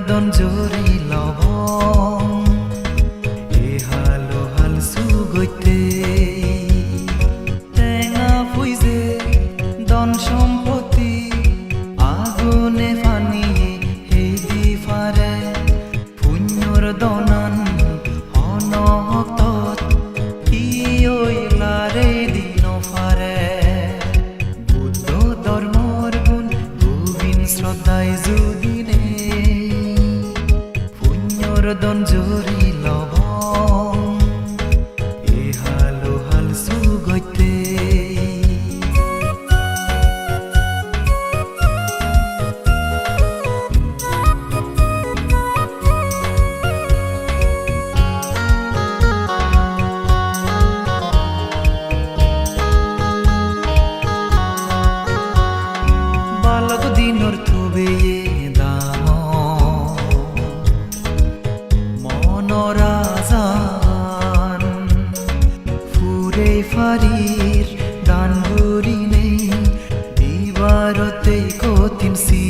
পুণ্যর দন জুৰি ಗೋತಿನ್ಸಿ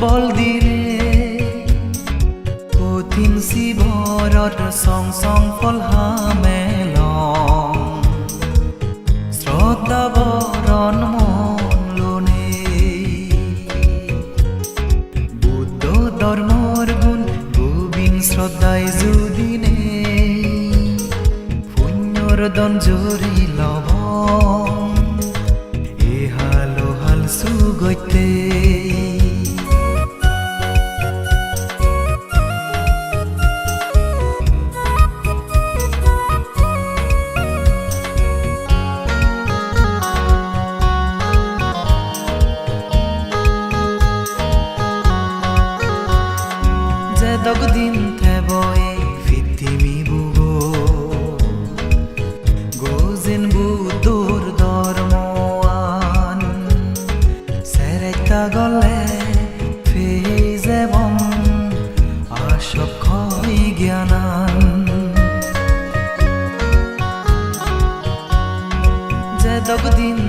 হামত বল দিরে কঠিন শিবৰৰ চং চং ফল হামেলং। শ্ৰদ্ধা বৰণ মন বুদ্ধ ধৰ্মৰ গুণ, গোবিন্দ শ্ৰদ্ধাই যুদিনে পুণ্যৰ দন জৰি লব। এই হালো হাল সুগত্যে যে দগদিন থেবয়ে ফিতিমি বুগো গোজিন বুদুর ধর্ময়ান সেরেতা গলে ফেজেবম আশক খই জ্ঞানান। যে দগদিন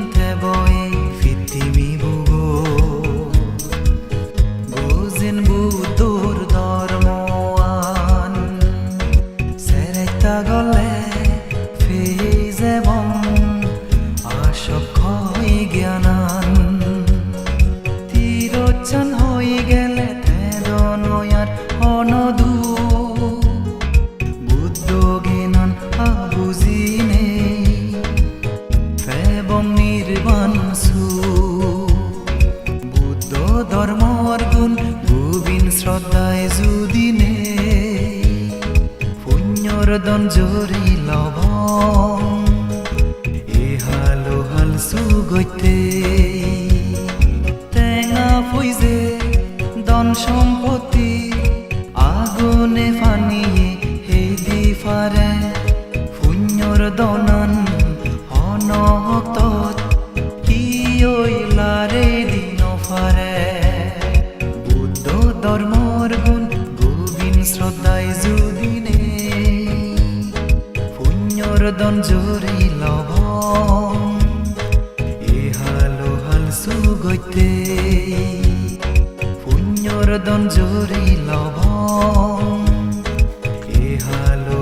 পুণ্যর দন জৰি লব এই হালো হাল সুগত্যে টেঙা ফুইজে দন সম্পত্তি, আগুনে ফানিয়ে সেই দি ফাৰে পুণ্যৰ দনান অনহতত, কি লাৰে দিন ফাৰে বুদ্ধ ধৰ্মৰ গুণ, গোবিন্দ শ্ৰদ্ধাই যুদিনে পুণ্যৰ দন জৰি লব এই হালো সুগত্যে পুণ্যৰ দন জৰি লব এই হালো